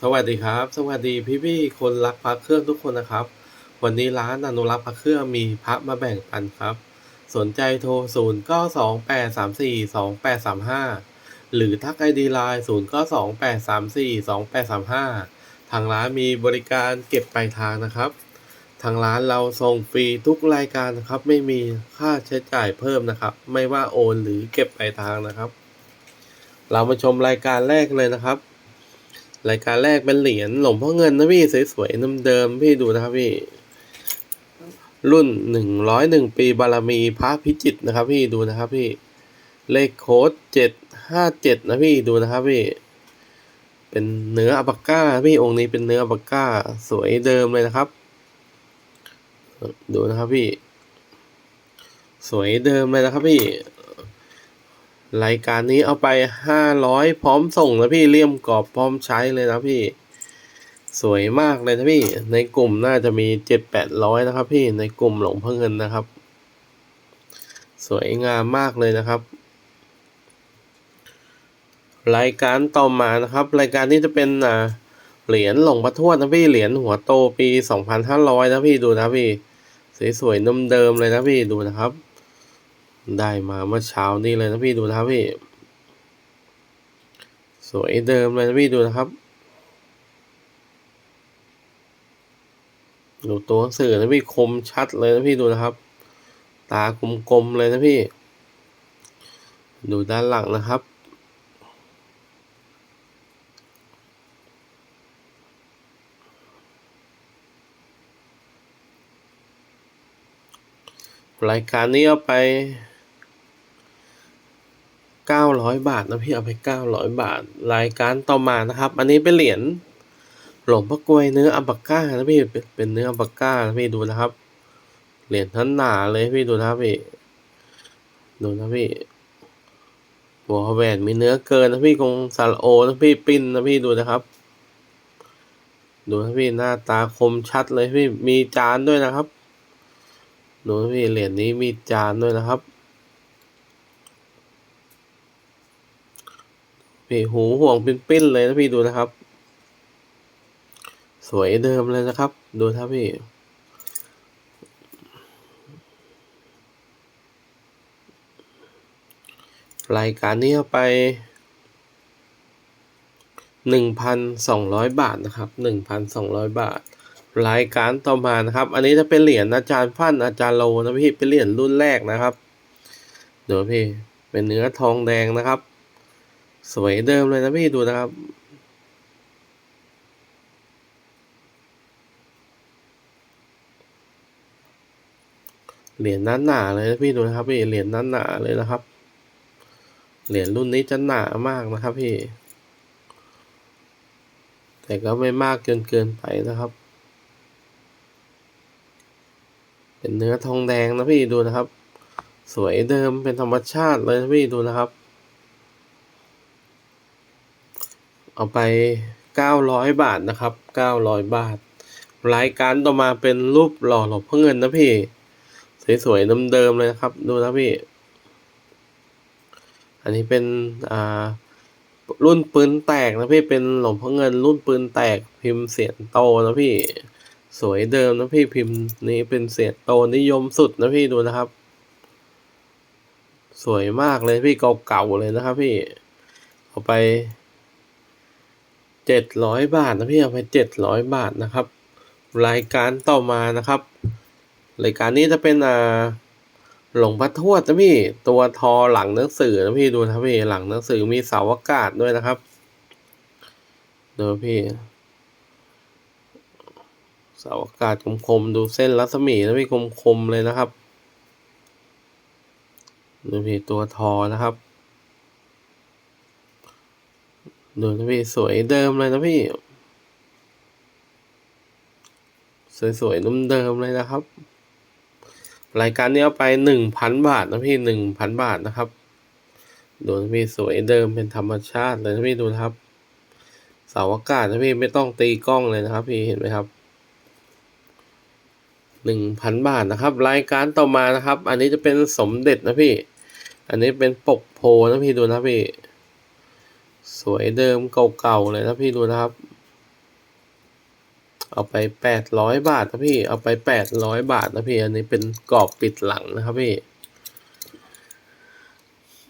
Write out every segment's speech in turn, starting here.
สวัสดีครับ สวัสดีพี่พี่คนรักพระเครื่องทุกคนนะครับ วันนี้ร้านอนุรักษ์พระเครื่องมีพระมาแบ่งปันครับ สนใจโทร 0 9 2 8 3 4 2 8 3 5 หรือทักไอดีไลน์0 9 2 8 3 4 2 8 3 5 ทางร้านมีบริการเก็บปลายทางนะครับ ทางร้านเราส่งฟรีทุกรายการนะครับ ไม่มีค่าใช้จ่ายเพิ่มนะครับ ไม่ว่าโอนหรือเก็บปลายทางนะครับ เรามาชมรายการแรกเลยนะครับ รายการแรกเป็นเหรียญหลงพ่อเงินนะพี่สวยๆเดิมๆพี่ดูนะครับพี่ รุ่นหนึ่งร้อยหนึ่งปีบารมีพระพิจิตนะครับพี่ดูนะครับพี่ เลขโค้ดเจ็ดห้าเจ็ดนะพี่ดูนะครับพี่ เป็นเนื้ออัปปาก้าพี่องค์นี้เป็นเนื้ออัปปาก้าสวยเดิมเลยนะครับ ดูนะครับพี่ สวยเดิมเลยนะครับพี่ รายการนี้เอาไปห้าร้อยพร้อมส่งนะพี่เลี่ยมกรอบพร้อมใช้เลยนะพี่ สวยมากเลยนะพี่ ในกลุ่มน่าจะมีเจ็ดแปดร้อยนะครับ พี่ในกลุ่มหลงพ่อเงินนะครับ สวยงามมากเลยนะครับ รายการต่อมานะครับ รายการนี้จะเป็นอ่าเหรียญหลงพ่อทวดนะพี่เหรียญหัวโตปีสองพันห้าร้อยนะพี่ดูนะพี่ สวยๆนมเดิมเลยนะพี่ดูนะครับ ได้มาเมื่อเช้านี้เลยนะพี่ดูนะครับพี่ สวยเดิมเลยนะพี่ดูนะครับ ดูตัวหนังสือนะพี่คมชัดเลยนะพี่ดูนะครับ ตากลมๆเลยนะพี่ ดูด้านหลังนะครับรายการนี้เอาไป เก้าร้อยบาทนะพี่เอาไปเก้าร้อยบาท รายการต่อมานะครับ อันนี้เป็นเหรียญหลวงพ่อกลวยเนื้ออัปปาก้านะพี่เป็นเป็นเนื้ออัปปาก้านะพี่ดูนะครับ เหรียญท่านหนาเลยพี่ดูนะครับพี่ดูนะพี่หัวแหวนมีเนื้อเกินนะพี่คงซาลโอนะพี่ปิ้นนะพี่ดูนะครับ ดูนะพี่หน้าตาคมชัดเลยพี่มีจานด้วยนะครับ ดูนะพี่เหรียญนี้มีจานด้วยนะครับ พี่หูห่วงเป็นปิ้นๆเลยนะพี่ดูนะครับ สวยเดิมเลยนะครับ ดูครับพี่รายการนี้ไปหนึ่งพันสองร้อยบาทนะครับหนึ่งพันสองร้อยบาท รายการต่อมานะครับ อันนี้จะเป็นเหรียญอาจารย์ฟั่นอาจารย์โลนะพี่เป็นเหรียญรุ่นแรกนะครับ เดี๋ยวพี่ เป็นเนื้อทองแดงนะครับ สวยเดิมเลยนะพี่ดูนะครับ เหรียญนั้นหนาเลยนะพี่ดูนะครับพี่เหรียญนั้นหนาเลยนะครับ เหรียญรุ่นนี้จะหนามากนะครับพี่ แต่ก็ไม่มากจนเกินไปนะครับ เป็นเนื้อทองแดงนะพี่ดูนะครับ สวยเดิมเป็นธรรมชาติเลยนะพี่ดูนะครับ เอาไปเก้าร้อยบาทนะครับเก้าร้อยบาท รายการต่อมาเป็นรูปหล่อหลวงพ่อเงินนะพี่ สวยๆเดิมๆเลยนะครับ ดูนะพี่ อันนี้เป็นอ่ารุ่นปืนแตกนะพี่เป็นหลงพ่อเงินรุ่นปืนแตกพิมพ์เสียงโตนะพี่ สวยเดิมนะพี่พิมพ์นี้เป็นเสียงโตนิยมสุดนะพี่ดูนะครับ สวยมากเลยพี่เก่าๆเลยนะครับพี่เอาไป เจ็ดร้อยบาทนะพี่เอาไปเจ็ดร้อยบาทนะครับ รายการต่อมานะครับ รายการนี้จะเป็นอ่าหลงพ่อทวดนะพี่ตัวทอหลังหนังสือนะพี่ดูนะพี่หลังหนังสือมีเสาอากาศด้วยนะครับดูพี่เสาอากาศคมๆดูเส้นรัศมีนะพี่คมๆเลยนะครับดูพี่ตัวทอนะครับ ดูนะพี่สวยเดิมเลยนะพี่ สวยๆนุ่มเดิมเลยนะครับ รายการนี้เอาไปหนึ่งพันบาทนะพี่หนึ่งพันบาทนะครับ ดูนะพี่สวยเดิมเป็นธรรมชาติเลยนะพี่ดูนะครับ เสาอากาศนะพี่ไม่ต้องตีกล้องเลยนะครับ พี่เห็นไหมครับหนึ่งพันบาทนะครับ รายการต่อมานะครับ อันนี้จะเป็นสมเด็จนะพี่ อันนี้เป็นปกโพนะพี่ดูนะพี่ สวยเดิมเก่าๆเลยนะพี่ดูนะครับ เอาไปแปดร้อยบาทนะพี่ เอาไปแปดร้อยบาทนะพี่ อันนี้เป็นกรอบปิดหลังนะครับพี่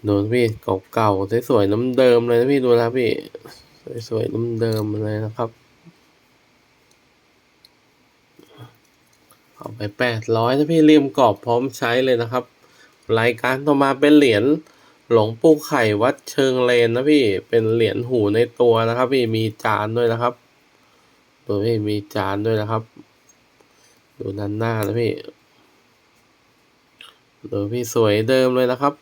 ดูนะพี่เก่าๆสวยๆน้ำเดิมเลยนะพี่ดูนะพี่ สวยๆน้ำเดิมเลยนะครับ เอาไปแปดร้อยนะพี่เรียมกรอบพร้อมใช้เลยนะครับ รายการต่อมาเป็นเหรียญ หลวงปู่ไข่วัดเชิงเลนนะพี่ เป็นเหรียญหูในตัวนะครับ พี่ มีจานด้วยนะครับ ดูพี่มีจานด้วยนะครับ ดูด้านหน้านะพี่ ดูพี่สวยเดิมเลยนะครับ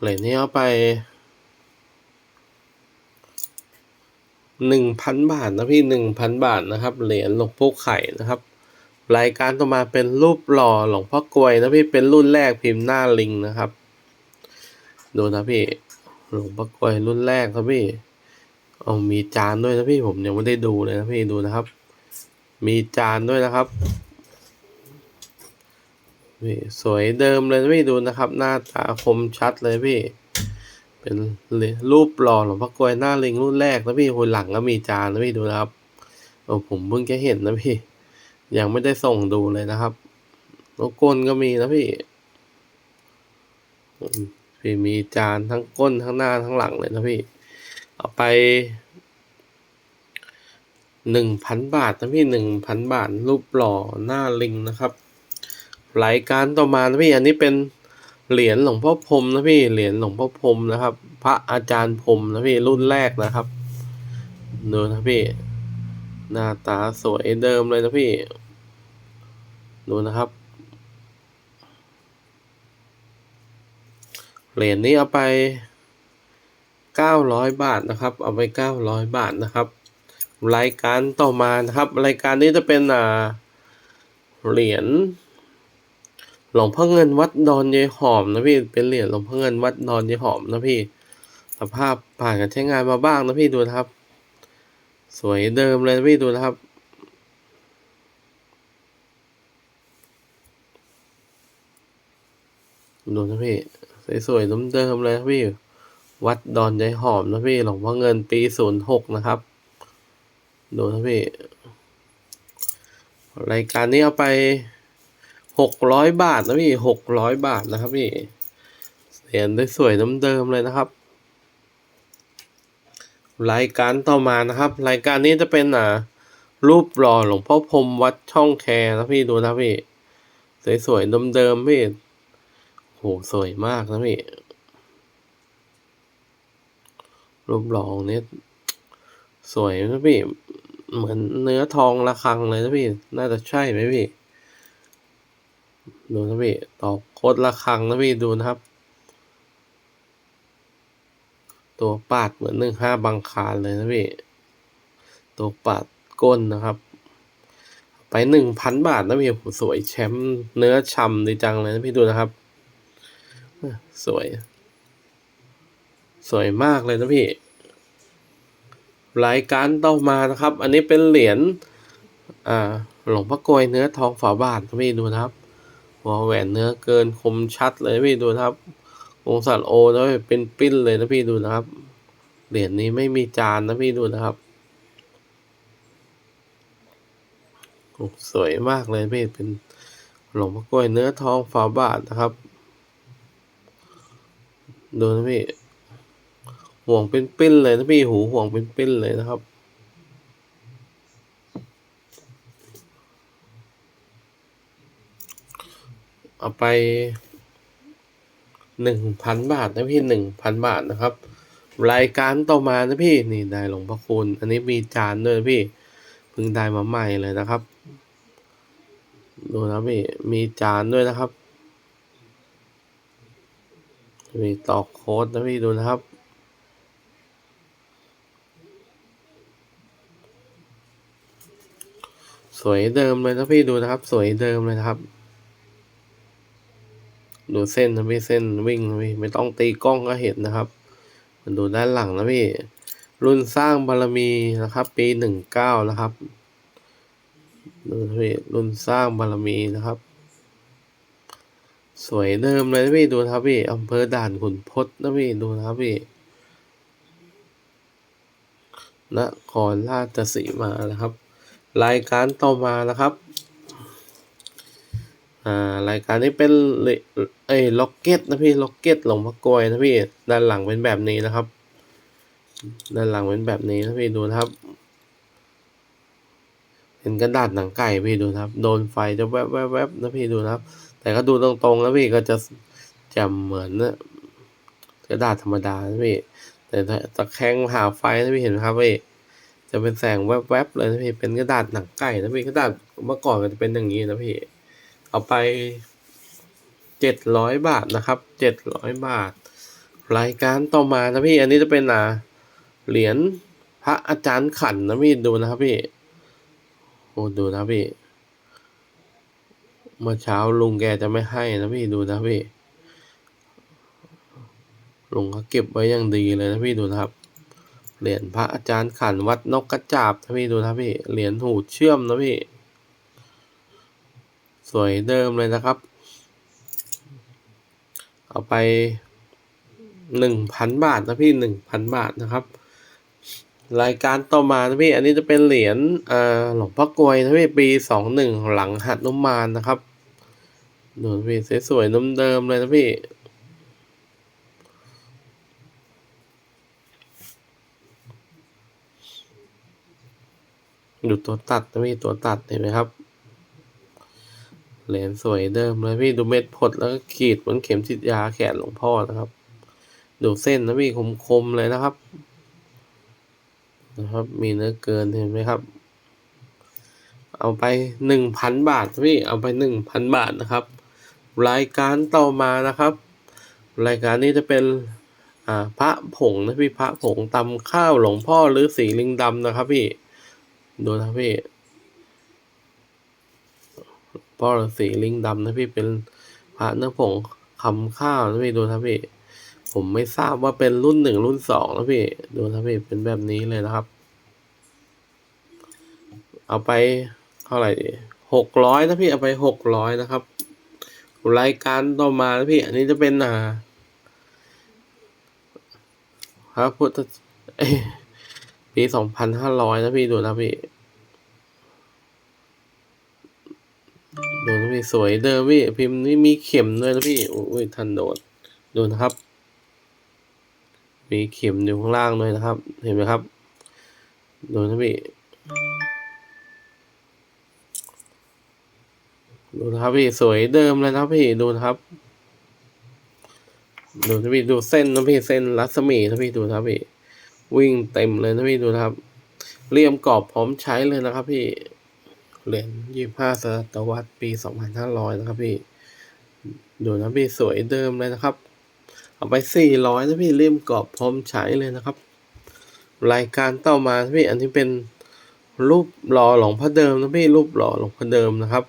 เหรียญนี้เอาไป หนึ่งพันบาทนะพี่หนึ่งพันบาทนะครับ เหรียญหลวงพ่อไข่นะครับ รายการต่อมาเป็นรูปหล่อหลวงพ่อกลวยนะพี่เป็นรุ่นแรกพิมพ์หน้าลิงนะครับ ดูนะพี่หลวงพ่อกลวยรุ่นแรกครับพี่เอามีจานด้วยนะพี่ผมยังไม่ได้ดูเลยนะพี่ดูนะครับ มีจานด้วยนะครับพี่สวยเดิมเลยนะพี่ดูนะครับ หน้าตาคมชัดเลยพี่ เป็นรูปหล่อหลวงพ่อกลวยหน้าลิงรุ่นแรกนะพี่คนหลังก็มีจานนะพี่ดูนะครับโอ้ผมเพิ่งจะเห็นนะพี่ ยังไม่ได้ส่งดูเลยนะครับโลวก้นก็มีนะพี่พี่มีจานทั้งก้นทั้งหน้าทั้งหลังเลยนะพี่ เอาไปหนึ่งพันบาทนะพี่หนึ่งพันบาทรูปหล่อหน้าลิงนะครับ รายการต่อมานะพี่อันนี้เป็น เหรียญหลวงพ่อพรมนะพี่เหรียญหลวงพ่อพรมนะครับ พระอาจารย์พรมนะพี่รุ่นแรกนะครับดูนะพี่หน้าตาสวยเดิมเลยนะพี่ดูนะครับเหรียญนี้เอาไปเก้าร้อยบาทนะครับ เอาไปเก้าร้อยบาทนะครับ รายการต่อมานะครับ รายการนี้จะเป็นอ่าเหรียญ หลวงพ่อเงินวัดดอนยายหอมนะพี่ เป็นเหรียญหลวงพ่อเงินวัดดอนยายหอมนะพี่ สภาพผ่านการใช้งานมาบ้างนะพี่ดูนะครับ สวยเดิมเลยนะพี่ดูนะครับดูนะพี่สวยๆเดิมๆเลยนะพี่ วัดดอนยายหอมนะพี่หลวงพ่อเงินปีศูนย์หกนะครับ ดูนะพี่ รายการนี้เอาไป หกร้อยบาทนะพี่หกร้อยบาทนะครับพี่เหรียญได้สวยน้ำเดิมเลยนะครับ รายการต่อมานะครับ รายการนี้จะเป็นอ่ารูปหล่อหลวงพ่อพรมวัดช่องแคนะพี่ดูนะพี่ สวยๆเดิมๆพี่โหสวยมากนะพี่รูปหล่อองค์นี้สวยนะพี่ เหมือนเนื้อทองระฆังเลยนะพี่ น่าจะใช่ไหมพี่ ดูนะพี่ตอกโคตรระฆังนะพี่ดูนะครับ ตัวปาดเหมือนหนึ่งห้าบังคารเลยนะพี่ตัวปาดก้นนะครับ ไปหนึ่งพันบาทนะพี่โหสวยแชมป์เนื้อฉ่ำดีจังเลยนะพี่ดูนะครับ สวย สวยมากเลยนะพี่รายการต่อมานะครับ อันนี้เป็นเหรียญอ่าหลวงพ่อกลวยเนื้อทองฝาบาทนะพี่ดูนะครับ หัวแหวนเนื้อเกินคมชัดเลยพี่ดูนะครับองศาโอแล้วเป็นปิ้นเลยนะพี่ดูนะครับ เหรียญนี้ไม่มีจานนะพี่ดูนะครับโอ้สวยมากเลยพี่เป็นหลวงพ่อกลวยเนื้อทองฝาบาทนะครับ ดูนะพี่ห่วงเป็นปิ้นเลยนะพี่หูห่วงเป็นปิ้นเลยนะครับ เอาไปหนึ่งพันบาทนะพี่หนึ่งพันบาทนะครับ รายการต่อมานะพี่นี่ได้หลวงพ่อคุณอันนี้มีจานด้วยพี่เพิ่งได้มาใหม่เลยนะครับ ดูนะพี่มีจานด้วยนะครับ มีตอกโค้ดนะพี่ดูนะครับสวยเดิมเลยนะพี่ดูนะครับ สวยเดิมเลยนะครับ ดูเส้นนะพี่เส้นวิ่งนะพี่ไม่ต้องตีกล้องก็เห็นนะครับมาดูด้านหลังนะพี่ รุ่นสร้างบารมีนะครับ ปีหนึ่งเก้านะครับดูพี่รุ่นสร้างบารมีนะครับ สวยเดิมเลยนะพี่ดูนะครับพี่อำเภอด่านขุนทดนะพี่ดูนะครับพี่นครราชสีมานะครับ รายการต่อมานะครับ รายการนี้เป็นเอ้ล็อกเก็ตนะพี่ล็อกเก็ตหลงพ่อกวยนะพี่ด้านหลังเป็นแบบนี้นะครับ ด้านหลังเป็นแบบนี้นะพี่ดูนะครับเป็นกระดาษหนังไก่พี่ดูนะครับ โดนไฟจะแวบแวบแวบนะพี่ดูนะครับ แต่ก็ดูตรงๆนะพี่ก็จะจ่มเหมือนกระดาษธรรมดานะพี่แต่ถ้าตะแคงหาไฟนะพี่เห็นไหมครับพี่จะเป็นแสงแวบๆเลยนะพี่เป็นกระดาษหนังไก่นะพี่กระดาษเมื่อก่อนก็จะเป็นอย่างนี้นะพี่ เอาไปเจ็ดร้อยบาทนะครับเจ็ดร้อยบาท รายการต่อมานะพี่ อันนี้จะเป็นอ่าเหรียญพระอาจารย์ขันนะพี่ดูนะครับพี่โอ้ดูนะพี่เมื่อเช้าลุงแกจะไม่ให้นะพี่ดูนะพี่ลุงเขาเก็บไว้อย่างดีเลยนะพี่ดูนะครับ เหรียญพระอาจารย์ขันวัดนกกระจาบนะพี่ดูนะพี่เหรียญหูเชื่อมนะพี่ สวยเดิมเลยนะครับ เอาไปหนึ่งพันบาทนะพี่หนึ่งพันบาทนะครับ รายการต่อมานะพี่ อันนี้จะเป็นเหรียญอ่าหลวงพ่อกลวยนะพี่ปีสองหนึ่งหลังหัดนุมานนะครับดูพี่สวยๆนุ่มเดิมเลยนะพี่ดูตัวตัดนะพี่ตัวตัดเห็นไหมครับ เหรียญสวยเดิมเลยพี่ดูเม็ดผดแล้วก็ขีดเหมือนเข็มฉีดยาแขนหลวงพ่อนะครับ ดูเส้นนะพี่คมๆเลยนะครับ นะครับ มีเนื้อเกินเห็นไหมครับ เอาไปหนึ่งพันบาทพี่เอาไปหนึ่งพันบาทนะครับ รายการต่อมานะครับ รายการนี้จะเป็นอ่าพระผงนะพี่พระผงตำข้าวหลวงพ่อหรือสีลิงดำนะครับพี่ดูนะพี่ พ่อฤาษีลิงดำนะพี่เป็นพระเนื้อผงคำข้าวนะพี่ดูนะพี่ ผมไม่ทราบว่าเป็นรุ่นหนึ่งรุ่นสองนะพี่ดูนะพี่เป็นแบบนี้เลยนะครับ เอาไปเท่าไหร่ดีหกร้อยนะพี่เอาไปหกร้อยนะครับ รายการต่อมานะพี่ อันนี้จะเป็นอ่าพระพุทธปีสองพันห้าร้อยนะพี่ดูนะพี่ นี่สวยเดิมพี่พิมพ์นี่มีเข็มด้วยนะพี่อุ้ยทันโดดดูนะครับ มีเข็มอยู่ข้างล่างด้วยนะครับ เห็นไหมครับดูนะพี่ดูนะครับพี่สวยเดิมเลยนะพี่ดูนะครับดูนะพี่ดูเส้นนะพี่เส้นรัศมีนะพี่ดูนะครับพี่วิ่งเต็มเลยนะพี่ดูนะครับเรียมกรอบพร้อมใช้เลยนะครับพี่ เหรียญยี่ห้าศตวรรษปีสองพันห้าร้อยนะครับพี่ ดูนะพี่สวยเดิมเลยนะครับ เอาไปสี่ร้อยนะพี่เลี่ยมกรอบพร้อมใช้เลยนะครับ รายการต่อมานพี่อันนี้เป็นรูปหล่อหลวงพ่อเดิมนะพี่รูปหล่อหลวงพ่อเดิมนะครับ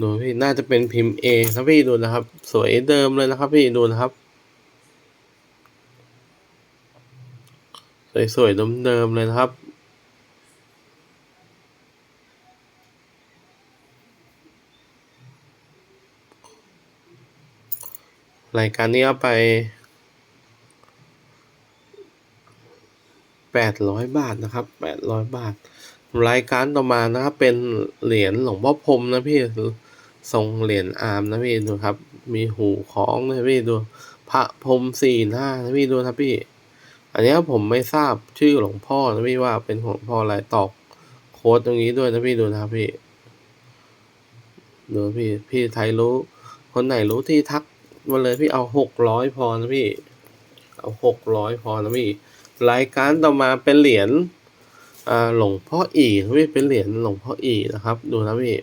ดูพี่น่าจะเป็นพิมพ์เอนะพี่ดูนะครับ สวยเดิมเลยนะครับ พี่ดูนะครับ สวยๆเดิมๆเลยนะครับ รายการนี้เอาไปแปดร้อยบาทนะครับแปดร้อยบาท รายการต่อมานะครับ เป็นเหรียญหลวงพ่อพรมนะพี่ทรงเหรียญอาร์มนะพี่ดูครับ มีหูคล้องนะพี่ดูพระพรมสี่หน้านะพี่ดูครับพี่ อันนี้ผมไม่ทราบชื่อหลวงพ่อนะพี่ว่าเป็นของพ่ออะไรตอกโค้ดตรงนี้ด้วยนะพี่ดูนะครับพี่ดูพี่พี่ไทยรู้ คนไหนรู้ที่ทัก มาเลยพี่เอาหกร้อยพอนะพี่ เอาหกร้อยพอนะพี่ รายการต่อมาเป็นเหรียญอ่าหลวงพ่ออีนะพี่เป็นเหรียญหลวงพ่ออีนะครับ ดูนะพี่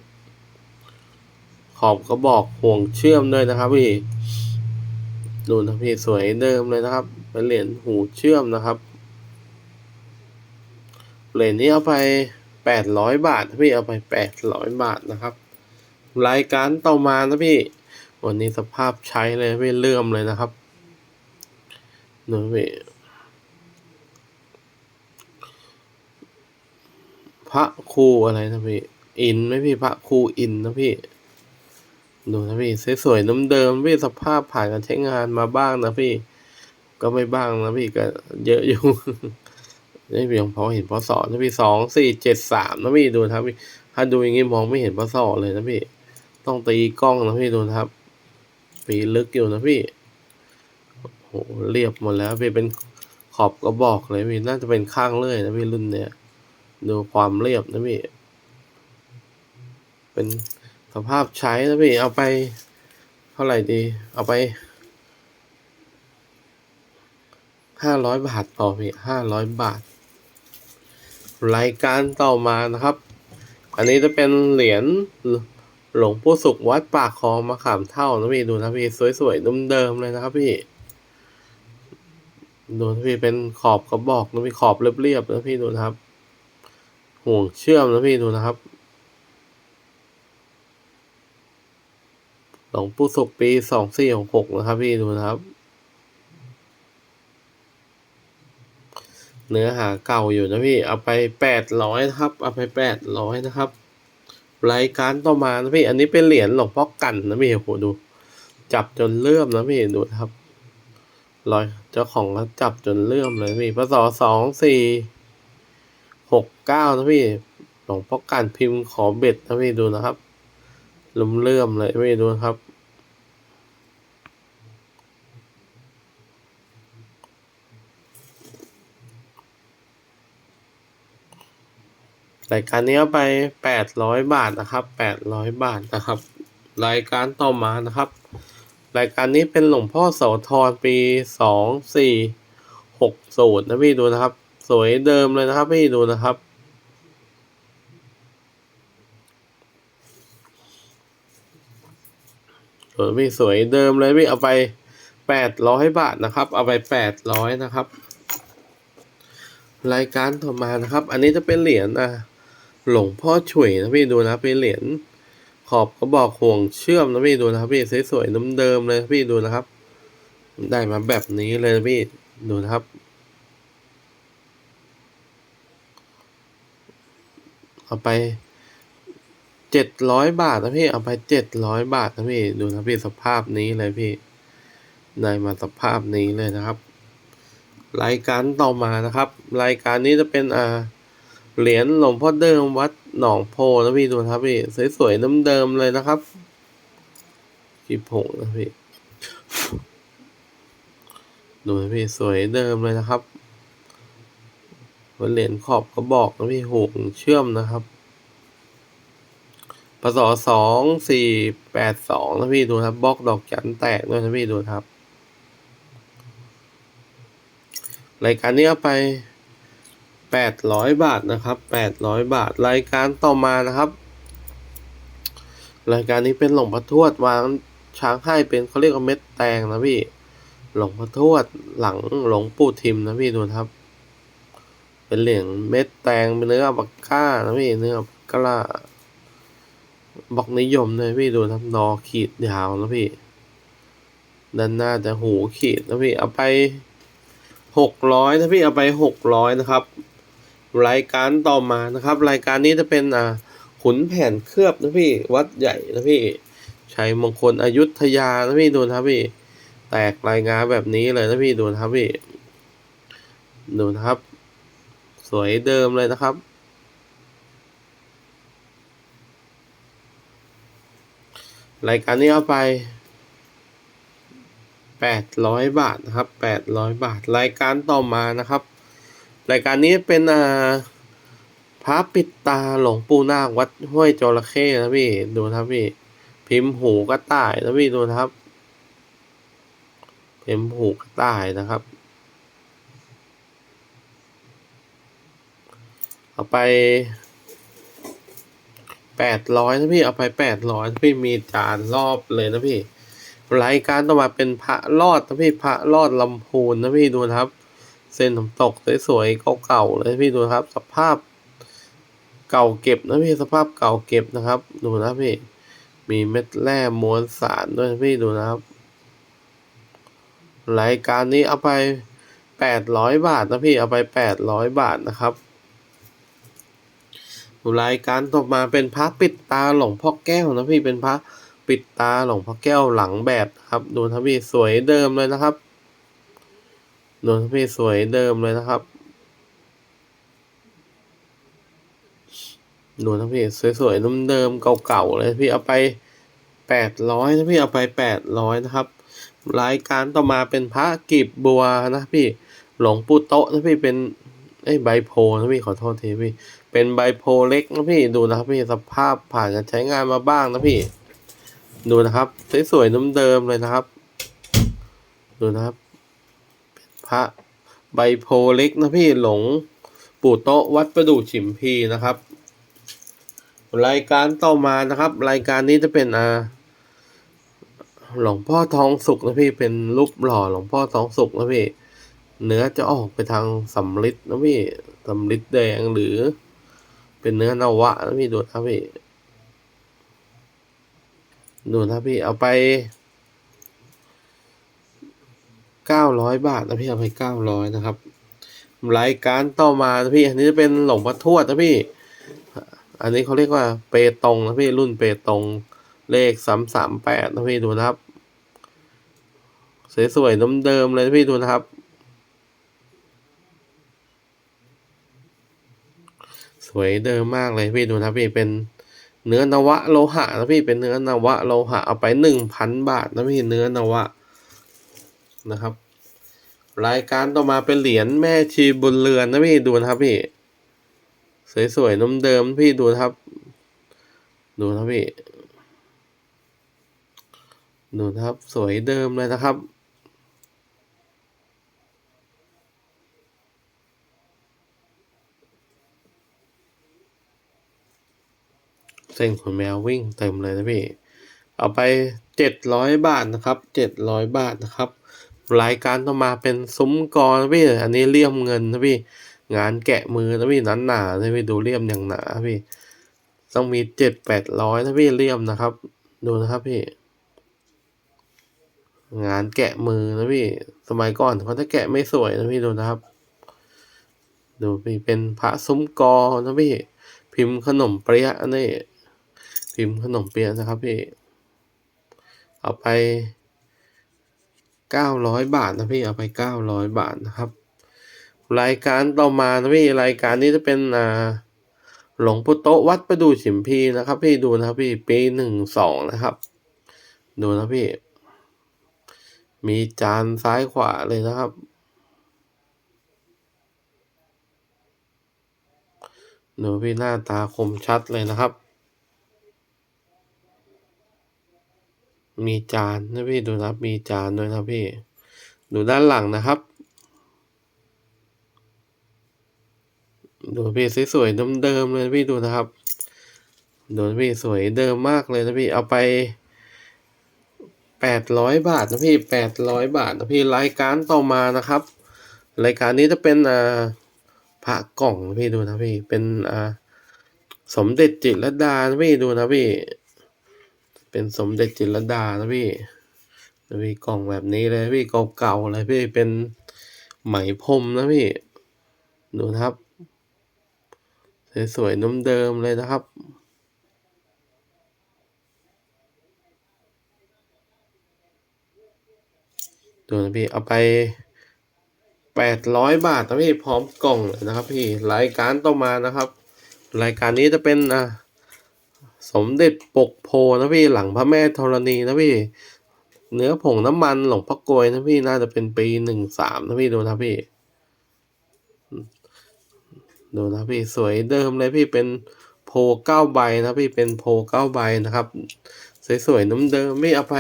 ขอบกระบอกห่วงเชื่อมด้วยนะครับพี่ ดูนะพี่สวยเดิมเลยนะครับ เป็นเหรียญหูเชื่อมนะครับ เหรียญนี้เอาไปแปดร้อยบาทพี่เอาไปแปดร้อยบาทนะครับ รายการต่อมานะพี่ วันนี้สภาพใช้เลยไม่เลื่อมเลยนะครับดูนะพี่พระครูอะไรนะพี่ อินไหมพี่พระครูอินนะพี่ ดูนะพี่สวยๆน้ำเดิมพี่สภาพผ่านการใช้งานมาบ้างนะพี่ ก็ไม่บ้างนะพี่ก็เยอะอยู่นี่เพียงพอเห็นพศนะพี่สองสี่เจ็ดสามนะพี่ดูนะครับพี่ถ้าดูอย่างงี้มองไม่เห็นพศเลยนะพี่ ต้องตีกล้องนะพี่ดูนะครับ ปีลึกอยู่นะพี่โหเรียบหมดแล้วพี่เป็นขอบกระบอกเลยพี่น่าจะเป็นข้างเลื่อยนะพี่รุ่นเนี้ยดูความเรียบนะพี่ เป็นสภาพใช้นะพี่เอาไป เท่าไหร่ดี เอาไปห้าร้อยบาทพอพี่ห้าร้อยบาท รายการต่อมานะครับ อันนี้จะเป็นเหรียญ หลวงปู่สุขวัดปากคลองมะขามเท่านะพี่ดูนะพี่สวยๆเดิมๆเลยนะครับพี่ดูนะพี่เป็นขอบกระบอกนะพี่ขอบเรียบๆนะพี่ดูนะครับ ห่วงเชื่อมนะพี่ดูนะครับหลวงปู่ศุกร์ปีสองสี่หกนะครับ พี่ดูนะครับ เนื้อหาเก่าอยู่นะพี่ เอาไปแปดร้อยนะครับ เอาไปแปดร้อยนะครับ รายการต่อมานะพี่ อันนี้เป็นเหรียญหลวงพ่อกันนะพี่โอ้โหดู จับจนเลื่อมนะพี่ดูนะครับรอยเจ้าของเขาจับจนเลื่อมเลยพี่พศสองสี่หกเก้านะพี่หลวงพ่อกันพิมพ์ขอเบ็ดนะพี่ดูนะครับลุ่มเลื่อมเลยพี่ดูครับ รายการนี้เอาไปแปดร้อยบาทนะครับแปดร้อยบาทนะครับ รายการต่อมานะครับ รายการนี้เป็นหลวงพ่อโสธรปีสองสี่หกศูนย์นะพี่ดูนะครับ สวยเดิมเลยนะครับพี่ดูนะครับสวยพี่สวยเดิมเลยพี่เอาไปแปดร้อยบาทนะครับ เอาไปแปดร้อยนะครับรายการต่อมานะครับ อันนี้จะเป็นเหรียญอะ หลวงพ่อฉุยนะพี่ดูนะเป็นเหรียญขอบกระบอกห่วงเชื่อมนะพี่ดูนะครับพี่สวยๆเดิมๆเลยพี่ดูนะครับ ได้มาแบบนี้เลยนะพี่ดูนะครับ เอาไปเจ็ดร้อยบาทนะพี่เอาไปเจ็ดร้อยบาทนะพี่ดูนะพี่สภาพนี้เลยพี่ ได้มาสภาพนี้เลยนะครับ รายการต่อมานะครับ รายการนี้จะเป็นอ่า เหรียญหลวงพ่อเดิมวัดหนองโพนะพี่ดูครับพี่สวยๆเดิมๆเลยนะครับกีผงนะพี่ดูนะพี่สวยเดิมเลยนะครับเหรียญขอบกระบอกนะพี่ห่วงเชื่อมนะครับพศสองสี่แปดสองนะพี่ดูครับบล็อกดอกจันแตกด้วยนะพี่ดูครับ รายการนี้ไป แปดร้อยบาทนะครับแปดร้อยบาท รายการต่อมานะครับ รายการนี้เป็นหลงพ่อทวดวางช้างให้เป็นเขาเรียกว่าเม็ดแตงนะพี่ หลงพ่อทวดหลังหลงปู่ทิมนะพี่ดูครับ เป็นเหรียญเม็ดแตงเป็นเนื้อบักก้านะพี่เนื้อบักก้าบอกนิยมเลยพี่ดูครับนอขีดยาวนะพี่ ด้านหน้าจะหูขีดนะพี่เอาไปหกร้อยนะพี่เอาไปหกร้อยนะครับ รายการต่อมานะครับ รายการนี้จะเป็นอ่าขุนแผนเคลือบนะพี่วัดใหญ่นะพี่ชัยมงคลอยุธยานะพี่ดูนะครับพี่ แตกรายงานแบบนี้เลยนะพี่ดูนะครับพี่ดูนะครับ สวยเดิมเลยนะครับ รายการนี้เอาไปแปดร้อยบาทนะครับแปดร้อยบาท รายการต่อมานะครับ รายการนี้เป็นอ่าพระปิดตาหลวงปู่นาควัดห้วยจระเข้นะพี่ ดูนะครับพี่ พิมพ์หูกระต่ายนะพี่ดูนะครับ พิมพ์หูกระต่ายนะครับ เอาไปแปดร้อยนะพี่เอาไปแปดร้อยพี่มีจานรอบเลยนะพี่ รายการต่อมาเป็นพระรอดนะพี่พระรอดลำพูนนะพี่ดูนะครับ เส้นน้ำตกสวยๆเก่าๆเลยพี่ดูครับ สภาพเก่าเก็บนะพี่สภาพเก่าเก็บนะครับ ดูนะพี่ มีเม็ดแร่มวลสารด้วยพี่ดูนะครับรายการนี้เอาไปแปดร้อยบาทนะพี่เอาไปแปดร้อยบาทนะครับรายการต่อมาเป็นพระปิดตาหลงพ่อแก้วนะพี่เป็นพระปิดตาหลงพ่อแก้วหลังแบบครับ ดูนะพี่สวยเดิมเลยนะครับ ดูนะครับพี่สวยเดิมเลยนะครับดูนะพี่สวยๆเดิมเก่าๆเลยพี่เอาไปแปดร้อยนะพี่เอาไปแปดร้อยนะครับ รายการต่อมาเป็นพระกีบบัวนะพี่หลวงปู่โตนะพี่เป็นไอ้ใบโพนะพี่ขอโทษทีพี่ เป็นใบโพเล็กนะพี่ดูนะครับพี่สภาพผ่านการใช้งานมาบ้างนะพี่ ดูนะครับสวยๆเดิมเลยนะครับ ดูนะครับ พระใบโพเล็กนะพี่หลวงปู่โตะวัดประดู่ฉิมพีนะครับ รายการต่อมานะครับ รายการนี้จะเป็นอาหลวงพ่อทองสุกนะพี่เป็นรูปหล่อหลวงพ่อทองสุกนะพี่เนื้อจะออกไปทางสำลิดนะพี่สำลิดแดงหรือ เป็นเนื้อนวะนะพี่ดูนะพี่ดูนะพี่เอาไป เก้าร้อยบาทนะพี่เอาไปเก้าร้อยนะครับ รายการต่อมานะพี่ อันนี้จะเป็นหลงพ่อทวดนะพี่ อันนี้เขาเรียกว่าเปตงนะพี่รุ่นเปตงเลขสามสามแปดนะพี่ดูนะครับ สวยๆน้ำเดิมเลยนะพี่ดูนะครับ สวยเดิมมากเลยพี่ดูนะครับพี่เป็นเนื้อนวะโลหะนะพี่เป็นเนื้อนวะโลหะเอาไปหนึ่งพันบาทนะพี่เนื้อนวะ นะครับ รายการต่อมาเป็นเหรียญแม่ชีบุญเรือนนะพี่ดูนะครับพี่ สวยๆน้ำเดิมพี่ดูนะครับ ดูนะครับพี่ ดูนะครับสวยเดิมเลยนะครับเส้นขนแมววิ่งเต็มเลยนะพี่ เอาไปเจ็ดร้อยบาทนะครับเจ็ดร้อยบาทนะครับ รายการต่อมาเป็นซุ้มกอนะพี่ อันนี้เลี่ยมเงินนะพี่ งานแกะมือนะพี่หนหนานะพี่ดูเลี่ยมอย่างหนาพี่ ต้องมีเจ็ดแปดร้อยนะพี่เลี่ยมนะครับ ดูนะครับพี่ งานแกะมือนะพี่ สมัยก่อนเขาจะแกะไม่สวยนะพี่ดูนะครับ ดูพี่เป็นพระซุ้มกอนะพี่ พิมพ์ขนมเปี๊ยะนี่พิมพ์ขนมเปี๊ยะนะครับพี่ เอาไป เก้าร้อยบาทนะพี่เอาไปเก้าร้อยบาทนะครับ รายการต่อมานะพี่รายการนี้จะเป็นอ่าหลวงปู่โตวัดประดู่ฉิมพีนะครับ พี่ดูนะครับพี่ปีหนึ่งสองนะครับ ดูนะพี่ มีจานซ้ายขวาเลยนะครับ ดูพี่หน้าตาคมชัดเลยนะครับ มีจานนะพี่ดูนะครับมีจานด้วยนะพี่ ดูด้านหลังนะครับ ดูพี่สวยๆเดิมๆเลยพี่ดูนะครับดูพี่สวยเดิมมากเลยนะพี่เอาไปแปดร้อยบาทนะพี่แปดร้อยบาทนะพี่รายการต่อมานะครับ รายการนี้จะเป็นอ่าพระกล่องนะพี่ดูนะพี่เป็นอ่าสมเด็จจิตรดานะพี่ดูนะพี่ เป็นสมเด็จจิรดานะพี่นะพี่กล่องแบบนี้เลยพี่เก่าๆเลยพี่เป็นไหมพรมนะพี่ ดูนะครับ สวยๆน้ำเดิมเลยนะครับดูนะพี่เอาไปแปดร้อยบาทนะพี่พร้อมกล่องเลยนะครับ พี่รายการต่อมานะครับ รายการนี้จะเป็นอะ สมเด็จปกโพนะพี่หลังพระแม่ธรณีนะพี่ เนื้อผงน้ำมันหลงพ่อโกยนะพี่น่าจะเป็นปีหนึ่งสามนะพี่ดูนะพี่ ดูนะพี่สวยเดิมเลยพี่เป็นโพเก้าใบนะพี่เป็นโพเก้าใบนะครับ สวยๆน้ำเดิมไม่อาไป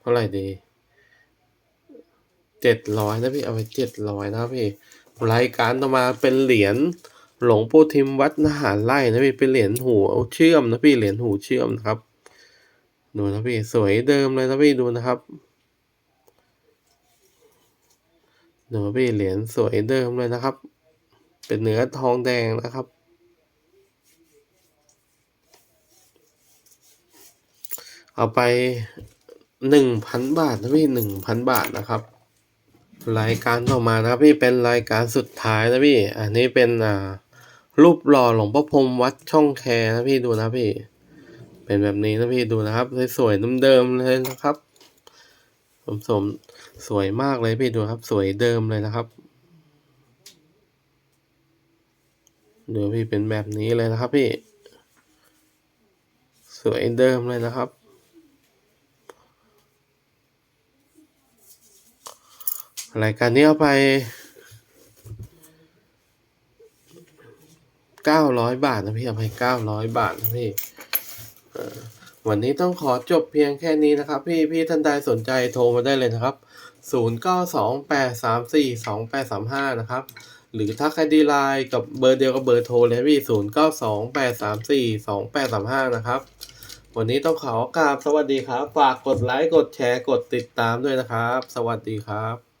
เท่าไหร่ดีเจ็ดร้อยนะพี่เอาไปเจ็ดร้อยนะพี่รายการต่อมาเป็นเหรียญ หลวงปู่ทิมวัดนหารไร่นะพี่เป็นเหรียญหูเชื่อมนะพี่เหรียญหูเชื่อมนะครับ ดูนะพี่สวยเดิมเลยนะพี่ดูนะครับดูนะพี่เหรียญสวยเดิมเลยนะครับ เป็นเนื้อทองแดงนะครับ เอาไปหนึ่งพันบาทนะพี่หนึ่งพันบาทนะครับ รายการต่อมานะครับพี่เป็นรายการสุดท้ายนะพี่ อันนี้เป็นอ่า รูปหล่อหลวงพ่อพรมวัดช่องแคนะพี่ดูนะพี่เป็นเป็นแบบนี้นะพี่ดูนะครับ สวยๆเดิมๆเลยนะครับ สมสมสวยมากเลยพี่ดูครับ สวยเดิมเลยนะครับดูพี่เป็นแบบนี้เลยนะครับพี่ สวยเดิมเลยนะครับ รายการนี้เอาไป เก้าร้อยบาทนะพี่เอาไปเก้าร้อยบาทนะพี่วันนี้ต้องขอจบเพียงแค่นี้นะครับ พี่พี่ท่านใดสนใจโทรมาได้เลยนะครับศูนย์เก้าสองแปดสามสี่สองแปดสามห้านะครับ หรือทักไอดีไลน์กับเบอร์เดียวกับเบอร์โทรเลยพี่ศูนย์เก้าสองแปดสามสี่สองแปดสามห้านะครับ วันนี้ต้องขอกราบสวัสดีครับ ฝากกดไลค์ กดแชร์ กดติดตามด้วยนะครับ สวัสดีครับ